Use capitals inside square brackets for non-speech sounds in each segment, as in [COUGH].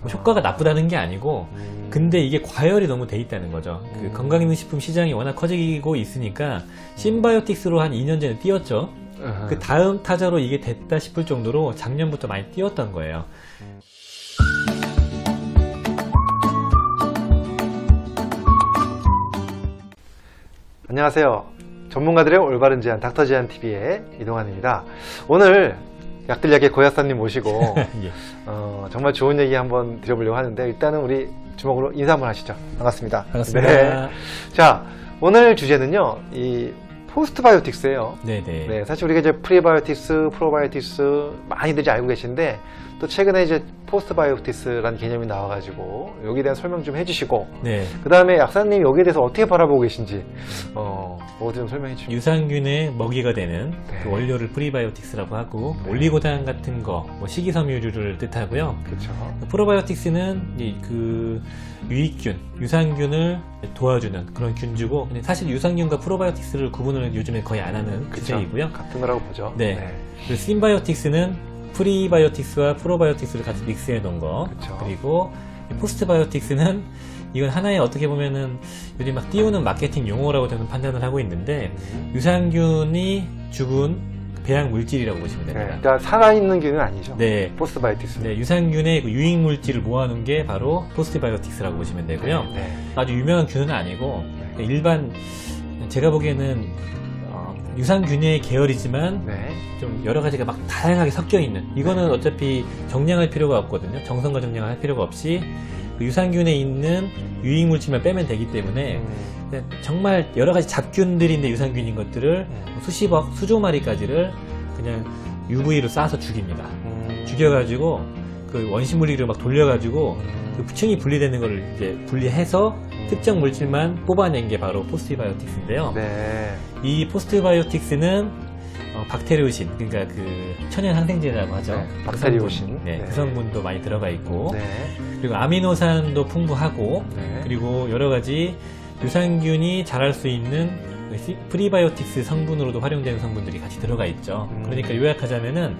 뭐 효과가 나쁘다는 게 아니고 음. 근데 이게 과열이 너무 돼 있다는 거죠. 그 음. 건강기능식품 시장이 워낙 커지고 있으니까 신바이오틱스로 한 2년 전에 뛰었죠. 그 다음 타자로 이게 됐다 싶을 정도로 작년부터 많이 뛰었던 거예요. 안녕하세요. 전문가들의 올바른 제안 닥터 제안 TV의 이동환입니다. 오늘 약들 약의 고야사님 모시고 [LAUGHS] 예. 어, 정말 좋은 얘기 한번 드려보려고 하는데 일단은 우리 주먹으로 인사 한번 하시죠. 반갑습니다. 반갑습니다. 네. 자, 오늘 주제는요. 이 포스트바이오틱스예요. 네네. 네, 사실 우리가 이제 프리바이오틱스, 프로바이오틱스 많이들 알고 계신데 또 최근에 이제 포스트바이오틱스라는 개념이 나와가지고 여기에 대한 설명 좀 해주시고 네. 그 다음에 약사님 여기에 대해서 어떻게 바라보고 계신지 어, 뭐좀 설명해 주시면 유산균의 먹이가 되는 네. 그 원료를 프리바이오틱스라고 하고 네. 올리고당 같은 거, 뭐 식이섬유류를 뜻하고요. 그렇죠. 프로바이오틱스는 이그 유익균, 유산균을 도와주는 그런 균주고 사실 유산균과 프로바이오틱스를 구분을 요즘에 거의 안 하는 추세이고요. 같은 거라고 보죠. 네. 그리고 신바이오틱스는 프리바이오틱스와 프로바이오틱스를 같이 믹스해 놓은 거. 그쵸. 그리고 이 포스트바이오틱스는 이건 하나의 어떻게 보면은 요즘 막 띄우는 마케팅 용어라고 저는 판단을 하고 있는데 음. 유산균이 죽은 배양 물질이라고 보시면 네. 됩니다. 그러니까 살아있는 균은 아니죠. 네. 포스트바이오틱스. 네, 유산균의 그 유익 물질을 모아놓은 게 바로 포스트바이오틱스라고 보시면 되고요. 네. 아주 유명한 균은 아니고 일반 제가 보기에는 어, 유산균의 계열이지만 네. 좀 여러 가지가 막 다양하게 섞여 있는 이거는 어차피 정량할 필요가 없거든요. 정성과 정량을 할 필요가 없이 그 유산균에 있는 유익 물질만 빼면 되기 때문에 음. 그냥 정말 여러 가지 잡균들인데 유산균인 것들을 음. 수십억, 수조 마리까지를 그냥 UV로 쏴서 죽입니다. 음. 죽여가지고 그 원시 물리를 막 돌려가지고 음. 그 층이 분리되는 거를 이제 분리해서 특정 물질만 뽑아낸 게 바로 포스트바이오틱스인데요. 네. 이 포스트바이오틱스는 어, 박테리오신 그러니까 그 천연 항생제라고 하죠. 네, 그 박테리오신. 성분, 네, 네. 그 성분도 많이 들어가 있고 네. 그리고 아미노산도 풍부하고 네. 그리고 여러 가지 유산균이 자랄 수 있는 그 시- 프리바이오틱스 성분으로도 활용되는 성분들이 같이 들어가 있죠. 음. 그러니까 요약하자면은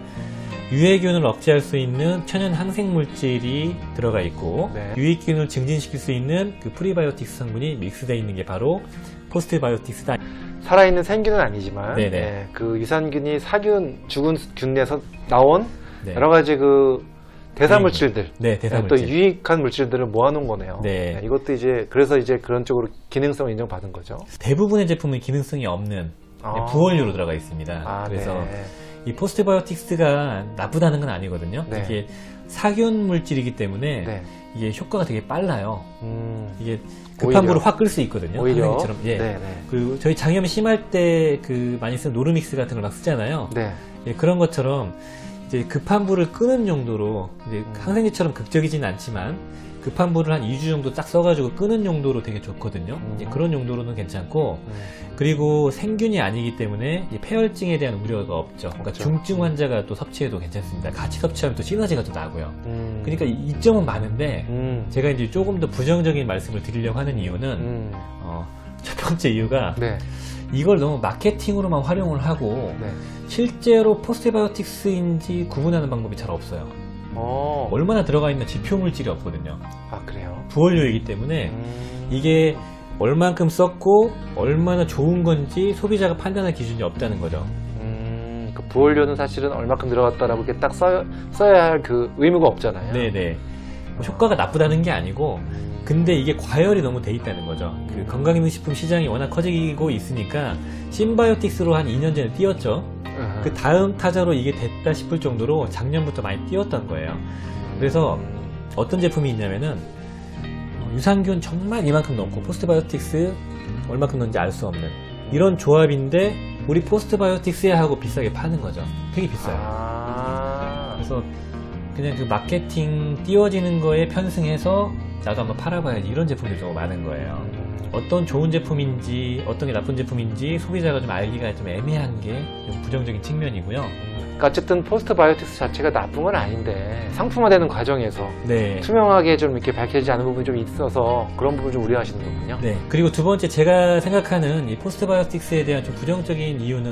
유해균을 억제할 수 있는 천연 항생 물질이 들어가 있고 네. 유익균을 증진시킬 수 있는 그 프리바이오틱스 성분이 믹스되어 있는 게 바로 포스트바이오틱스다. 살아있는 생균은 아니지만 네네. 네, 그 유산균이 사균, 죽은 균에서 나온 네. 여러 가지 그 대사 물질들 네, 대사 또 물질. 유익한 물질들을 모아놓은 거네요. 네. 이것도 이제 그래서 이제 그런 쪽으로 기능성을 인정받은 거죠. 대부분의 제품은 기능성이 없는 아. 부원료로 들어가 있습니다. 아, 그래서 네. 이 포스트바이오틱스가 나쁘다는 건 아니거든요. 네. 이게 사균 물질이기 때문에 네. 이게 효과가 되게 빨라요. 음, 이게 급한 오히려. 불을 확 끌 수 있거든요. 오히려. 선생님처럼. 예. 네, 네. 그리고 저희 장염 심할 때 그 많이 쓰는 노르믹스 같은 걸 막 쓰잖아요. 네. 예, 그런 것처럼 이제 급한 불을 끄는 용도로 이제 음. 항생제처럼 극적이진 않지만 급한 불을 한 2주 정도 딱 써가지고 끄는 용도로 되게 좋거든요. 음. 그런 용도로는 괜찮고 음, 그리고 생균이 아니기 때문에 이 폐혈증에 대한 우려가 없죠. 그러니까 없죠. 중증 환자가 또 섭취해도 괜찮습니다. 같이 섭취하면 또 시너지가 또 나고요. 음. 그러니까 이- 이점은 많은데 음. 제가 이제 조금 더 부정적인 말씀을 드리려고 하는 이유는 음. 어, 첫 번째 이유가 네. 이걸 너무 마케팅으로만 활용을 하고 네. 실제로 포스트바이오틱스인지 구분하는 방법이 잘 없어요. 어. 얼마나 들어가 있는 지표 물질이 없거든요. 아, 그래요? 부원료이기 때문에 음. 이게 얼만큼 썼고 얼마나 좋은 건지 소비자가 판단할 기준이 없다는 거죠. 음, 그 부원료는 사실은 얼마큼 들어갔다라고 이렇게 딱 써야, 써야 할 그 의무가 없잖아요. 네네. 뭐 효과가 나쁘다는 게 아니고 음. 근데 이게 과열이 너무 돼 있다는 거죠. 그 건강기능식품 시장이 워낙 커지고 있으니까 신바이오틱스로 한 2년 전에 뛰었죠. 아하. 그 다음 타자로 이게 됐다 싶을 정도로 작년부터 많이 뛰었던 거예요. 그래서 어떤 제품이 있냐면은 어, 유산균 정말 이만큼 넣고 포스트바이오틱스 얼마큼 넣는지 알 수 없는 이런 조합인데 우리 포스트바이오틱스야 하고 비싸게 파는 거죠. 되게 비싸요. 아. 그래서 그냥 그 마케팅 띄워지는 거에 편승해서 나도 한번 팔아봐야지 이런 제품들이 좀 많은 거예요. 어떤 좋은 제품인지 어떤 게 나쁜 제품인지 소비자가 좀 알기가 좀 애매한 게 좀 부정적인 측면이고요. 그러니까 어쨌든 포스트바이오틱스 자체가 나쁜 건 아닌데 상품화되는 과정에서 네. 투명하게 좀 이렇게 밝혀지지 않은 부분이 좀 있어서 그런 부분 좀 우려하시는 거군요. 네. 그리고 두 번째 제가 생각하는 이 포스트바이오틱스에 대한 좀 부정적인 이유는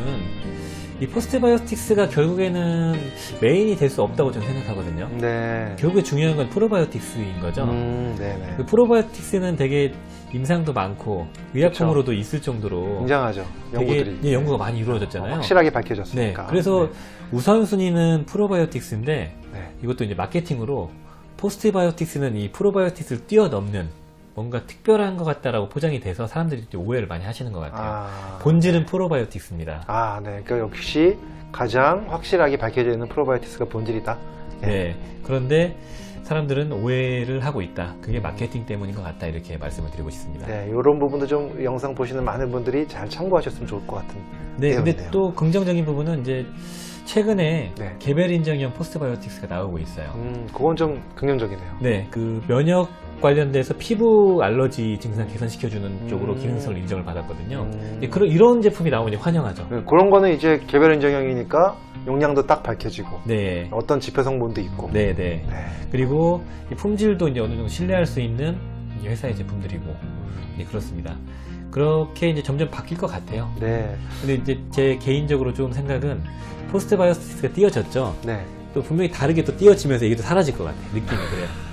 이 포스트바이오틱스가 결국에는 메인이 될 수 없다고 저는 생각하거든요. 네. 결국에 중요한 건 프로바이오틱스인 거죠. 음, 네네. 그 프로바이오틱스는 되게 임상도 많고 의약품으로도 있을 정도로 굉장하죠. 되게 연구들이. 예, 연구가 많이 이루어졌잖아요. 확실하게 네, 밝혀졌으니까. 그래서 우선순위는 프로바이오틱스인데 네. 네. 이것도 이제 마케팅으로 포스트바이오틱스는 이 프로바이오틱스를 뛰어넘는 뭔가 특별한 것 같다라고 포장이 돼서 사람들이 좀 오해를 많이 하시는 것 같아요. 아, 본질은 프로바이오틱스입니다. 아, 네. 그러니까 역시 가장 확실하게 밝혀져 있는 프로바이오틱스가 본질이다. 네. 그런데 사람들은 오해를 하고 있다. 그게 마케팅 때문인 것 같다. 이렇게 말씀을 드리고 싶습니다. 네, 이런 부분도 좀 영상 보시는 많은 분들이 잘 참고하셨으면 좋을 것 같은. 네, 근데 내용이네요. 또 긍정적인 부분은 이제 최근에 네. 개별 인정형 포스트바이오틱스가 나오고 있어요. 음, 그건 좀 긍정적이네요. 네, 그 면역 관련돼서 피부 알러지 증상 개선시켜주는 음. 쪽으로 기능성을 인정을 받았거든요. 음. 네, 그런 이런 제품이 나오면 이제 환영하죠. 네, 그런 거는 이제 개별 인정형이니까 용량도 딱 밝혀지고 네, 어떤 지표 성분도 있고. 네, 네. 네. 그리고 이 품질도 이제 어느 정도 신뢰할 수 있는 이 회사의 제품들이고, 네 그렇습니다. 그렇게 이제 점점 바뀔 것 같아요. 네. 근데 이제 제 개인적으로 좀 생각은 포스트바이오틱스가 띄어졌죠. 네. 또 분명히 다르게 또 띄어지면서 이게 또 사라질 것 같아요. 느낌이 그래요.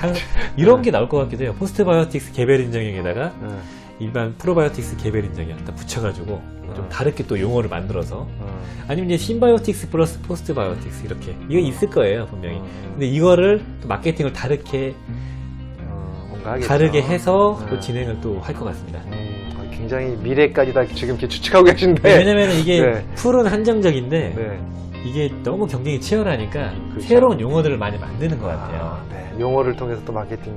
항상 [LAUGHS] 이런 게 나올 것 같기도 해요. 포스트 바이오틱스 개별 인정형에다가 음, 일반 프로바이오틱스 개별 인정형 딱 붙여가지고 좀 음. 다르게 또 용어를 만들어서 음. 아니면 이제 신바이오틱스 플러스 포스트 바이오틱스 이렇게 이거 있을 거예요 분명히. 음. 근데 이거를 또 마케팅을 다르게 어, 하겠죠. 다르게 해서 또 네. 진행을 또 할 것 같습니다. 음, 어, 굉장히 미래까지 다 지금 이렇게 추측하고 계신데. 왜냐면 이게 [LAUGHS] 네. 풀은 한정적인데 네. 이게 너무 경쟁이 치열하니까 그렇죠. 새로운 용어들을 많이 만드는 것 같아요. 아, 네. 용어를 통해서 또 마케팅에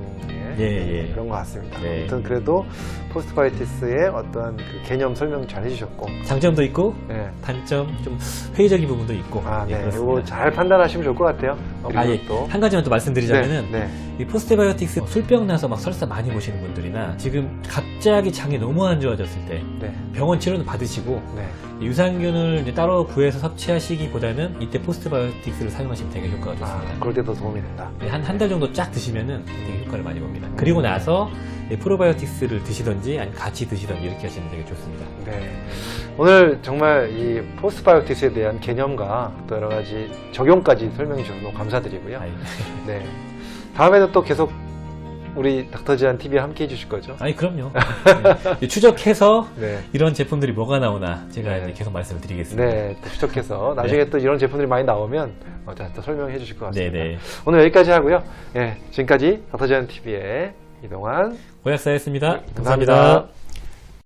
예, 예. 그런 것 같습니다. 네. 아무튼 그래도 포스트바이티스의 어떤 그 개념 설명 잘 해주셨고. 장점도 있고 네. 단점 좀 회의적인 부분도 있고 아, 예, 네. 그렇습니다. 이거 잘 판단하시면 좋을 것 같아요. 아, 예. 또. 한 가지만 또 말씀드리자면은 네. 이 포스트바이오틱스 술병 나서 막 설사 많이 보시는 분들이나 지금 갑자기 장이 너무 안 좋아졌을 때 네. 병원 치료는 받으시고 네. 유산균을 이제 따로 구해서 섭취하시기보다는 이때 포스트바이오틱스를 사용하시면 되게 효과가 아, 좋습니다. 그럴 때도 도움이 된다. 한한 달 정도 쫙 드시면은 되게 효과를 많이 봅니다. 그리고 나서 이 프로바이오틱스를 드시던지 아니면 같이 드시던지 이렇게 하시면 되게 좋습니다. 네. 오늘 정말 이 포스트바이오틱스에 대한 개념과 또 여러 가지 적용까지 설명해 주셔서 너무 감사드리고요. 아니, 네. 다음에는 또 계속 우리 닥터지안 TV에 함께 해주실 거죠? 아니 그럼요. [LAUGHS] 네. 추적해서 네. 이런 제품들이 뭐가 나오나 제가 네. 이제 계속 말씀을 드리겠습니다. 네, 또 추적해서 나중에 또 이런 제품들이 많이 나오면 어, 자, 또 설명해 주실 것 네, 같습니다. 네. 오늘 여기까지 하고요. 예, 지금까지 닥터지안 TV의 이동환 고약사였습니다 감사합니다.